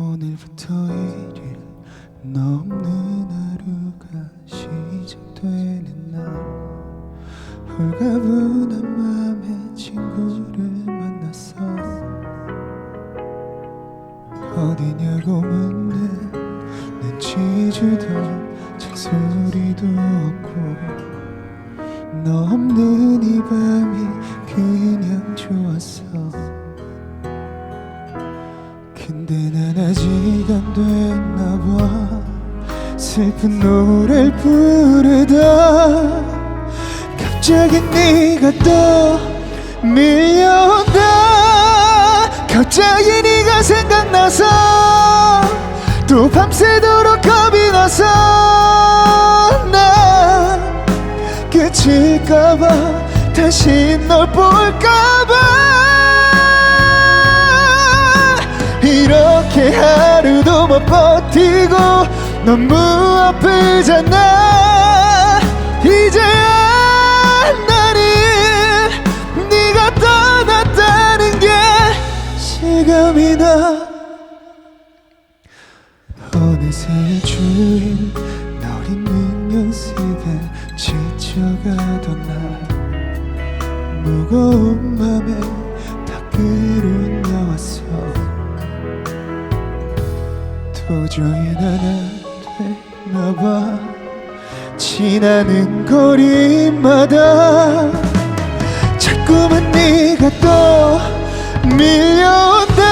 오늘부터 일일 너 없는 하루가 시작되는 날. 홀가분한 마음에 친구를 만났어 어디냐고 묻는 눈치 주던 잔소리도 없고 너 없는 이 밤이 나봐 슬픈 노래를 부르다. 갑자기 네가 또 밀려온다. 갑자기 네가 생각나서 또 밤새도록 겁이 나서 난 끝일까봐 다시 널 볼까봐 못 버티고 너무 아프잖아. 이제야 나는 네가 떠났다는 게 실감이 나. 어느새 주일 널 있는 연습에 지쳐가던 날 무거운 맘에 도저히 난안 되나봐. 지나는 거리마다 자꾸만 네가 또 밀려온다.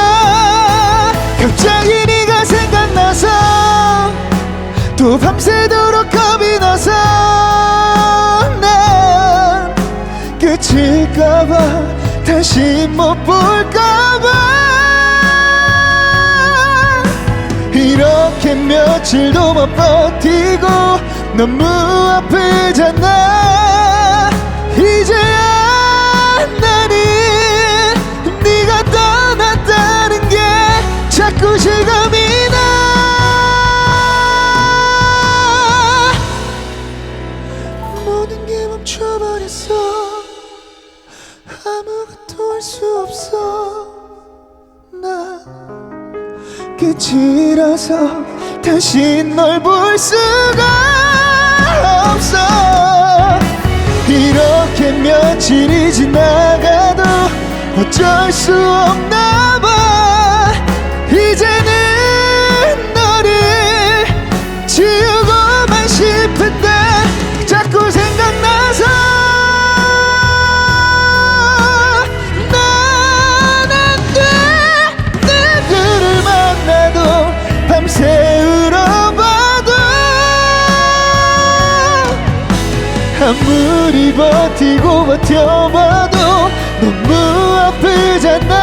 갑자기 네가 생각나서 또 밤새도록 겁이 나서 난 끝일까봐 다시 못 볼까 며칠도 못 버티고 너무 아프잖아. 이제야 나는 네가 떠났다는 게 자꾸 실감이 나. 모든 게 멈춰버렸어. 아무것도 할 수 없어. 나 끝이라서 다시 널 볼 수가 없어. 이렇게 며칠이 지나가도 어쩔 수 없나 아무리 버티고 버텨봐도 너무 아프잖아